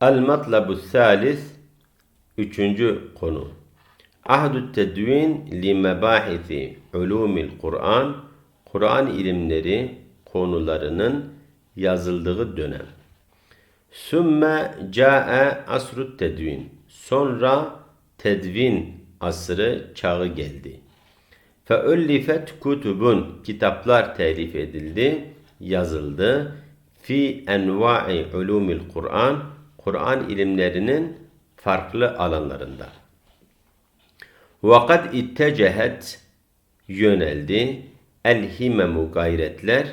El-matlabu salis Üçüncü konu. Ahdü tedvin li mebahisi ulumil Kur'an Kur'an ilimleri konularının yazıldığı dönem. Sümme ca'e asrut tedvin. Sonra tedvin asrı çağı geldi. Feüllifet kutubun kitaplar telif edildi, yazıldı. Fi enva'i ulumil Kur'an Kur'an ilimlerinin farklı alanlarında. Vakat ittecehet yöneldi. El himemu gayretler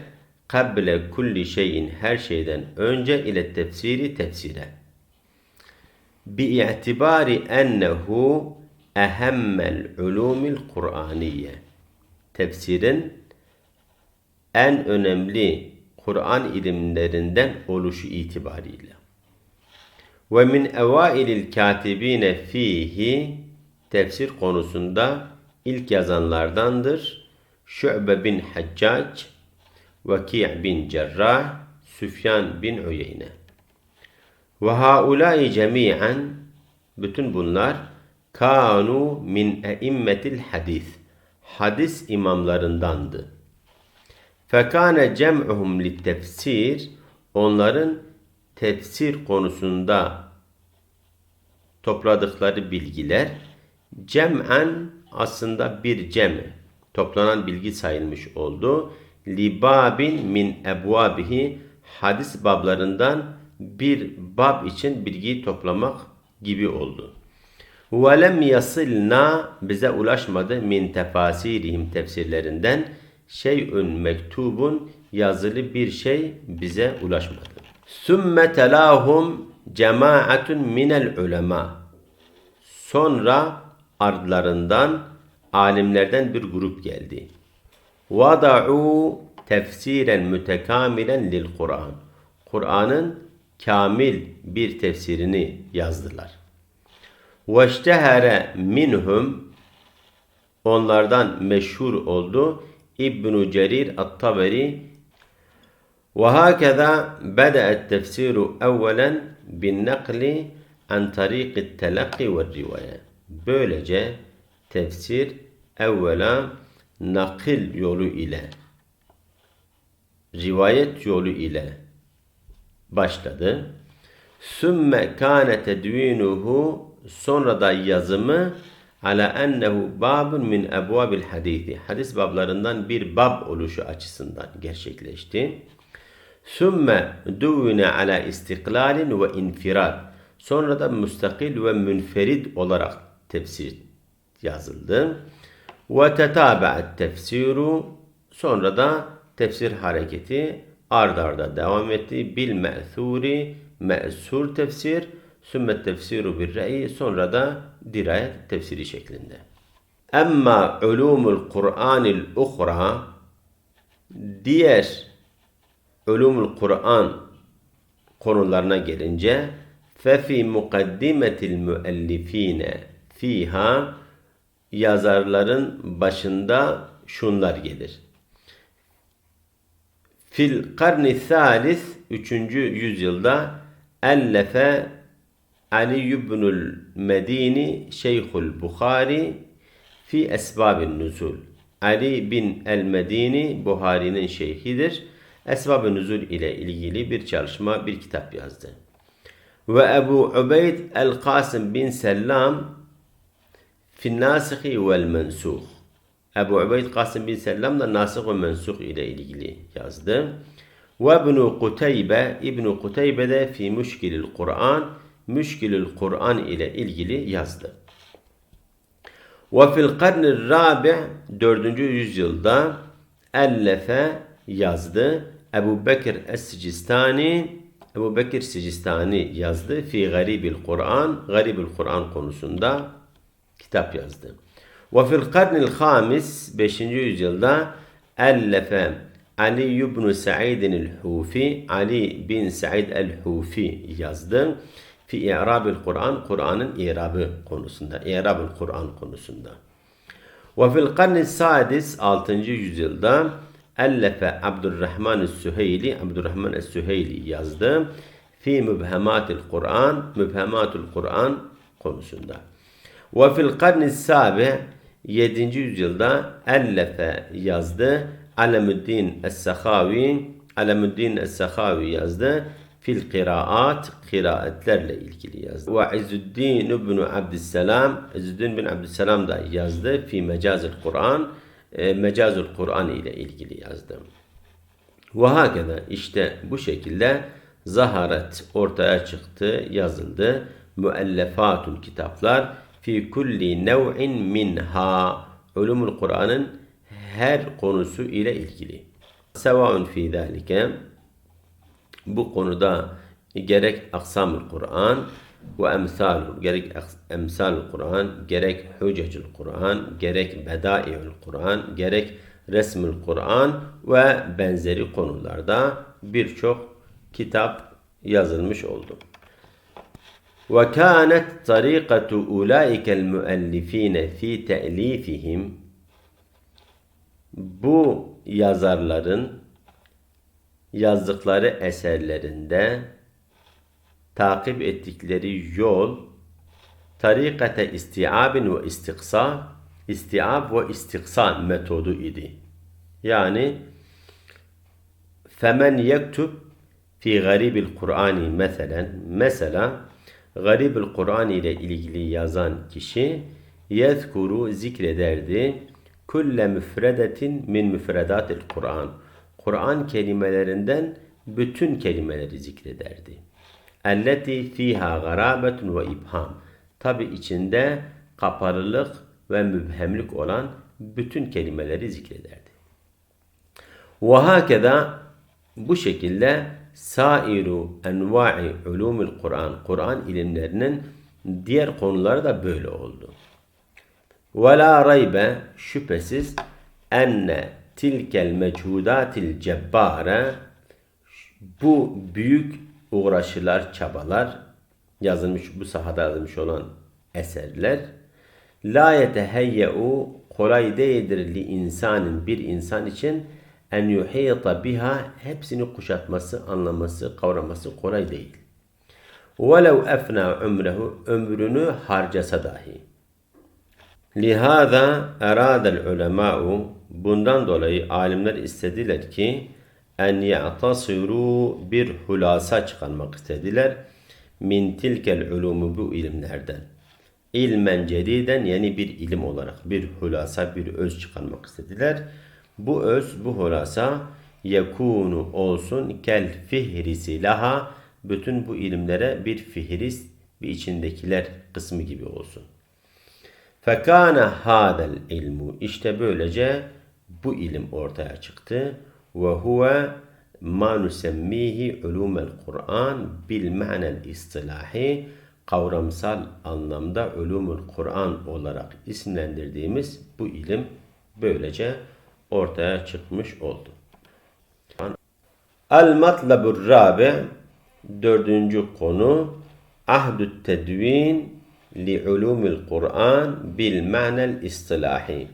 kable kulli şeyin her şeyden önce ile tefsiri tefsire. Bi itibari ennehu ehemmel ulumil Kur'aniye. Tefsirin en önemli Kur'an ilimlerinden oluşu itibariyle. Ve min evailil katibine fihi tefsir konusunda ilk yazanlardandır. Şu'be bin Haccac, Vaki' bin Cerrah, Süfyan bin Uyeyne. Ve haulâi cemiyen bütün bunlar kanu min eimmetil hadis. Hadis imamlarındandı. Fekane cem'uhum li tefsir onların tefsir konusunda topladıkları bilgiler cem'en aslında bir cem toplanan bilgi sayılmış oldu. Libabin min ebvabihi hadis bablarından bir bab için bilgiyi toplamak gibi oldu. وَلَمْ يَصِلْنَا bize ulaşmadı min tefasirihim tefsirlerinden şeyün mektubun yazılı bir şey bize ulaşmadı. Sümme telahum cemaatun minel ulema. Sonra ardlarından alimlerden bir grup geldi. Vada'u tefsiren mütekamilen lil Kur'an. Kur'an'ın kamil bir tefsirini yazdılar. Veştehere minhum onlardan meşhur oldu İbn Cerir At-Taberi وهكذا بدأ التفسير أولا بالنقل عن طريق التلقي والرواية. Böylece tefsir evvela nakil yolu ile rivayet yolu ile başladı. Sümme kâne tedvinuhu sonra da yazımı ala ennehu babun min ebvabil hadithi. Hadis bablarından bir bab oluşu açısından gerçekleşti. Sümme duvvine ala istiklalin ve infirad. Sonra da müstakil ve münferid olarak tefsir yazıldı. Ve tetabe'et tefsiru. Sonra da tefsir hareketi ard arda devam etti. Bil me'thuri, me'sur tefsir, sümmet tefsiru bir re'i, sonra da dirayet tefsiri şeklinde. Emma ulumul Kur'anil uhra, diğer ulumul Kur'an konularına gelince fefi mukaddimetil müellifine fiha yazarların başında şunlar gelir. Fil karni thalis 3. yüzyılda ellefe Ali ibnül Medini Şeyhul Bukhari fi esbabin nuzul. Ali bin el-Medini Buhari'nin şeyhidir. Esbab-ı Nüzul ile ilgili bir çalışma, bir kitap yazdı. Ve Ebu Ubeyd el-Kasım bin Sellam Finnasihi vel Mensuh. Ebu Ubeyd Kasım bin Sellam da Nasih ve Mensuh ile ilgili yazdı. Ve İbn Kuteybe, İbn Kuteybe de fi Müşkilil Kur'an, Müşkilil Kur'an ile ilgili yazdı. Ve fil karnil rabi' 4. yüzyılda ellefe yazdı. Ebu Bekir Es-Sicistani Ebu Bekir Sicistani yazdı. Fi Garibil Kur'an, Garibil Kur'an konusunda kitap yazdı. Ve fil karnil hamis 5. yüzyılda ellefe Ali ibn Sa'idin el-Hufi Ali bin Sa'id el-Hufi yazdı. Fi i'rabil Kur'an Kur'an'ın i'rabı konusunda. İ'rabil Kur'an konusunda. Ve fil karnil sadis 6. yüzyılda Ellefe Abdurrahman Süheyli Abdurrahman Es-Süheyli yazdı. Fi mübhematil Kur'an, mübhematul Kur'an konusunda. Ve fil karni sabi 7. yüzyılda ellefe yazdı. Alemüddin Es-Sakhavi Alemüddin Es-Sakhavi yazdı. Fil kıraat kıraatlerle ilgili yazdı. Ve İzzüddin ibn Abdüsselam İzzüddin bin Abdüsselam da yazdı. Fi mecazil Kur'an e, mecazul Kur'an ile ilgili yazdı. Ve hakeza işte bu şekilde zaharet ortaya çıktı, yazıldı. Müellefatun kitaplar fi kulli nev'in minha ulumul Kur'an'ın her konusu ile ilgili. Sevaun fi zalike bu konuda gerek aksamul Kur'an ve emsal gerek emsal Kur'an gerek hüccecül Kur'an gerek bedaiül Kur'an gerek resmül Kur'an ve benzeri konularda birçok kitap yazılmış oldu. Ve kânet tarikatu ulâikel müellifîne fî te'lîfihim bu yazarların yazdıkları eserlerinde takip ettikleri yol tarikate istiabin ve istiksa istiab ve istiksa metodu idi. Yani femen yektub fi garibil Kur'ani mesela mesela garibil Kur'an ile ilgili yazan kişi yezkuru zikrederdi kulle müfredetin min müfredatil Kur'an Kur'an kelimelerinden bütün kelimeleri zikrederdi. Elleti fiha garabetun ve ibham. Tabi içinde kapalılık ve mübhemlik olan bütün kelimeleri zikrederdi. Ve hakeza bu şekilde sairu enva'i ulumul Kur'an, Kur'an ilimlerinin diğer konuları da böyle oldu. Ve la raybe şüphesiz enne tilkel mechudatil cebbare bu büyük uğraşılar, çabalar yazılmış bu sahada yazılmış olan eserler la yeteheyye'u kolay değildir li insanın bir insan için en yuhiyata biha hepsini kuşatması, anlaması, kavraması kolay değil. Velev efna ömrehu ömrünü harcasa dahi. Lihada eradel ulema'u bundan dolayı alimler istediler ki en ya'tasiru bir hulasa çıkarmak istediler. Min tilkel ulumu bu ilimlerden. İlmen cediden yani bir ilim olarak bir hulasa bir öz çıkarmak istediler. Bu öz bu hulasa yekunu olsun kel fihrisi laha bütün bu ilimlere bir fihris bir içindekiler kısmı gibi olsun. Fekâne hadel ilmu işte böylece bu ilim ortaya çıktı. Ve huve ma nusemmihi ulumel Kur'an bil ma'nel istilahi kavramsal anlamda ulumul Kur'an olarak isimlendirdiğimiz bu ilim böylece ortaya çıkmış oldu. El matlabur rabi dördüncü konu ahdü tedvin li ulumul Kur'an bil ma'nel istilahi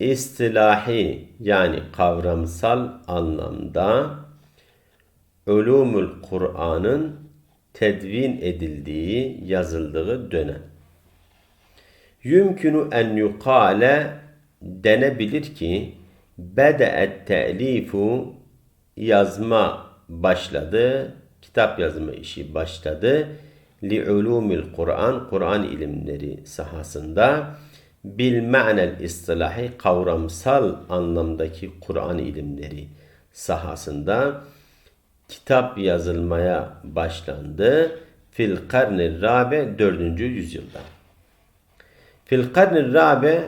istilahi yani kavramsal anlamda ulumul Kur'an'ın tedvin edildiği, yazıldığı dönem. Yümkünü en yukale denebilir ki bede'et te'lifu yazma başladı, kitap yazma işi başladı. Li ulumil Kur'an, Kur'an ilimleri sahasında bil ma'nel istilahi kavramsal anlamdaki Kur'an ilimleri sahasında kitap yazılmaya başlandı. Fil karni rabe 4. yüzyılda. Fil karni rabe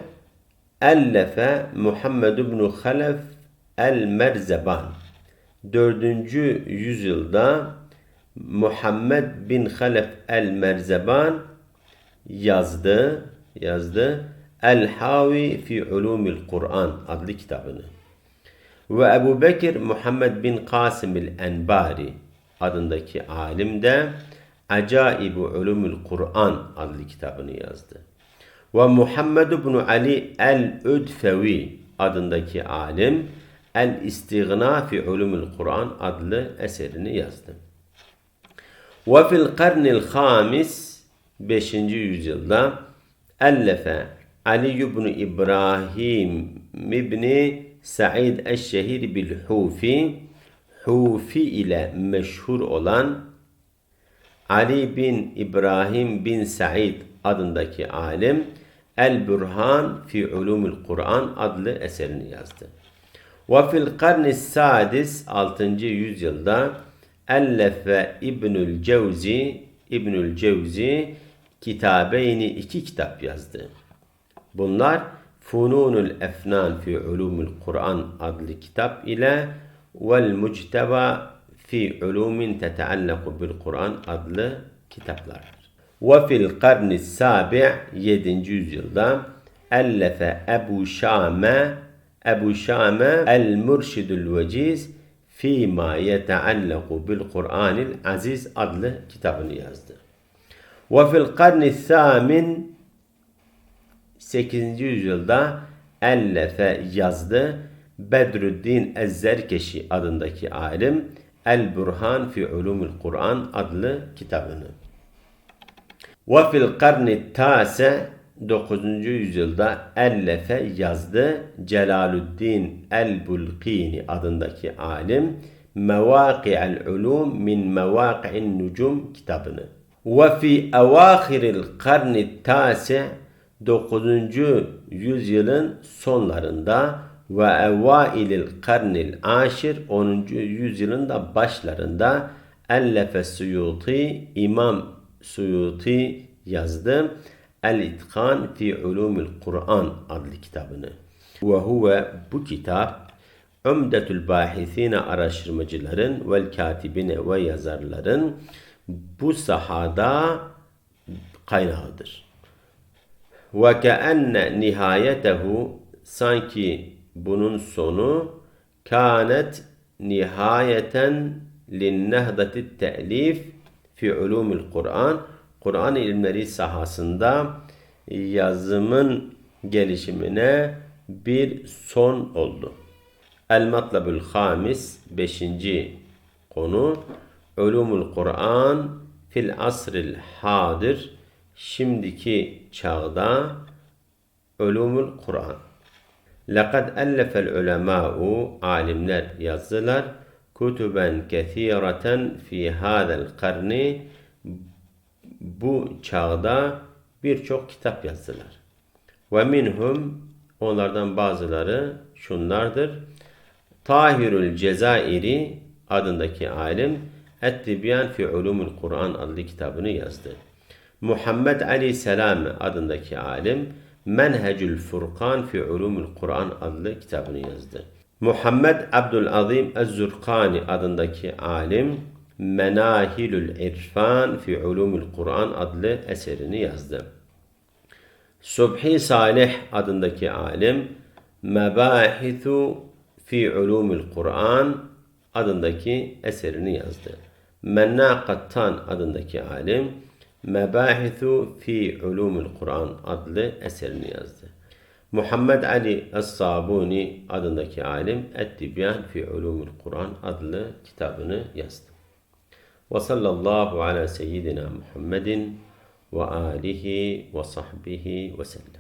ellefe Muhammed ibn Halef el-Merzeban 4. yüzyılda Muhammed bin Halef el-Merzeban yazdı yazdı El-Havi fi Ulumil Kur'an adlı kitabını. Ve Ebu Bekir Muhammed bin Kasım el-Enbari adındaki alim de Acaibu Ulumul Kur'an adlı kitabını yazdı. Ve Muhammed bin Ali el-Üdfevi adındaki alim El-İstigna fi Ulumul Kur'an adlı eserini yazdı. Ve fil karnil hamis 5. yüzyılda ellefe Ali ibn İbrahim ibn Said eşşehir bil Hufi Hufi ile meşhur olan Ali bin İbrahim bin Said adındaki alim El Burhan fi Ulumul Kur'an adlı eserini yazdı. Ve fil karni sadis 6. yüzyılda Ellefe İbnül Cevzi İbnül Cevzi kitabeyni iki kitap yazdı. Bunlar Fununul Efnan fi Ulumul Kur'an adlı kitap ile Vel Mucteba fi Ulumin Teteallaku bil Kur'an adlı kitaplar. Ve fil karni sabi 7. yüzyılda ellefe Ebu Şame Ebu Şame el Murşidül Veciz fîmâ yeteallaku bil Kur'anil Aziz adlı kitabını yazdı. Ve fil karni samin 8. yüzyılda ellefe yazdı. Bedrüddin Ezzerkeşi adındaki alim El Burhan fi Ulumul Kur'an adlı kitabını. Ve fil karni tase 9. yüzyılda ellefe yazdı. Celalüddin el-Bulkini adındaki alim Mevaki'el ulum min mevaki'in nucum kitabını. Ve fi evâhiril karni tase 9. yüzyılın sonlarında ve evvailil karnil aşir 10. yüzyılın da başlarında ellefe Suyuti İmam Suyuti yazdı. El-İtkan fi Ulumul Kur'an adlı kitabını. Ve huve bu kitap Ömdetül Bahisine araştırmacıların vel katibine ve yazarların bu sahada kaynağıdır. Ve keenne nihayetehu sanki bunun sonu kânet nihayeten linnehdati te'lif fi ulumul Kur'an Kur'an ilimleri sahasında yazımın gelişimine bir son oldu. El Matlabul Hamis 5. konu Ulumul Kur'an fil asril hadir şimdiki çağda Ulumul Kur'an. Lekad ellefel ulemâ'u alimler yazdılar kutuben kethireten fi hadel karni bu çağda birçok kitap yazdılar. Ve minhum onlardan bazıları şunlardır. Tahirül Cezairi adındaki alim Et-Tibyan fi Ulumul Kur'an adlı kitabını yazdı. Muhammed Ali Selami adındaki alim Menhecül Furkan fi Ulumul Kur'an adlı kitabını yazdı. Muhammed Abdülazim Ez-Zurkani adındaki alim Menahilül İrfan fi Ulumul Kur'an adlı eserini yazdı. Subhi Salih adındaki alim Mebahithu fi Ulumul Kur'an adındaki eserini yazdı. Menna Kattan adındaki alim Mebahithu fi Ulumul Kur'an adlı eserini yazdı. Muhammed Ali Es-Sabuni adındaki alim Et-Tibyan fi Ulumul Kur'an adlı kitabını yazdı. Ve sallallahu ala seyyidina Muhammedin ve alihi ve sahbihi ve sellem.